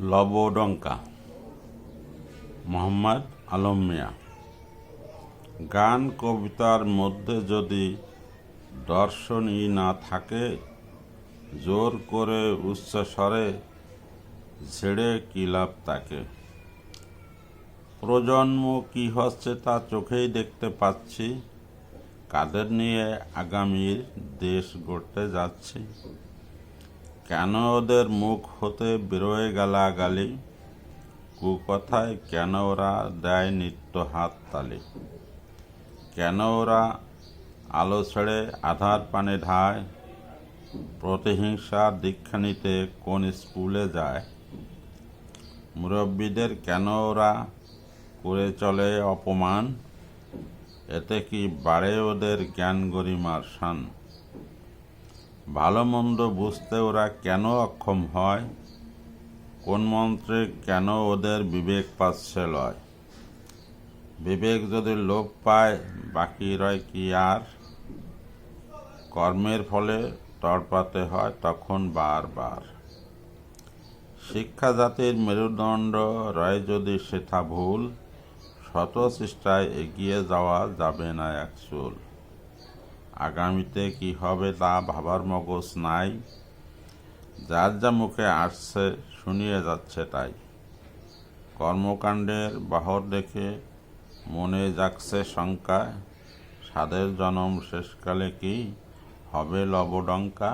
লবডঙ্কা, মোহাম্মদ আলম মিয়া। গান কবিতার মধ্যে যদি দর্শনই না থাকে, জোর করে উচ্চস্বরে ছেড়ে কি লাভ তাকে? প্রজন্ম কি হচ্ছে তা চোখেই দেখতে পাচ্ছি, কাদের নিয়ে আগামীর দেশ গড়তে যাচ্ছি? কেন ওদের মুখ হতে বেরোয় গালাগালি? কুকথায় কেন ওরা দেয় নিত্য হাত তালি? কেন ওরা আলো ছেড়ে আধার পানে ঢায়? প্রতিহিংসার দীক্ষা নিতে কোন স্কুলে যায়? মুরব্বীদের কেন ওরা করে চলে অপমান? এতে কি বাড়ে ওদের জ্ঞান গরিমার শান? ভালো মন্দ বুঝতে ওরা কেন অক্ষম হয়? কোন মন্ত্রে কেন ওদের বিবেক পাচ্ছে লয় বিবেক যদি লোপ পায়, বাকি রয় কি আর? কর্মের ফলে তড়পাতে হয় তখন বারবার। শিক্ষা জাতির মেরুদণ্ড রয় যদি সেথা ভুল, শত চেষ্টায় এগিয়ে যাওয়া যাবে না এক চুল। আগামীতে কি হবে তা ভাবার মগজ নাই। যার যা মুখে আসছে, শুনিয়ে যাচ্ছে তাই। কর্মকাণ্ডের বাহর দেখে মনে যাচ্ছে শঙ্কা সাদের জনম শেষকালে কি হবে লবডঙ্কা?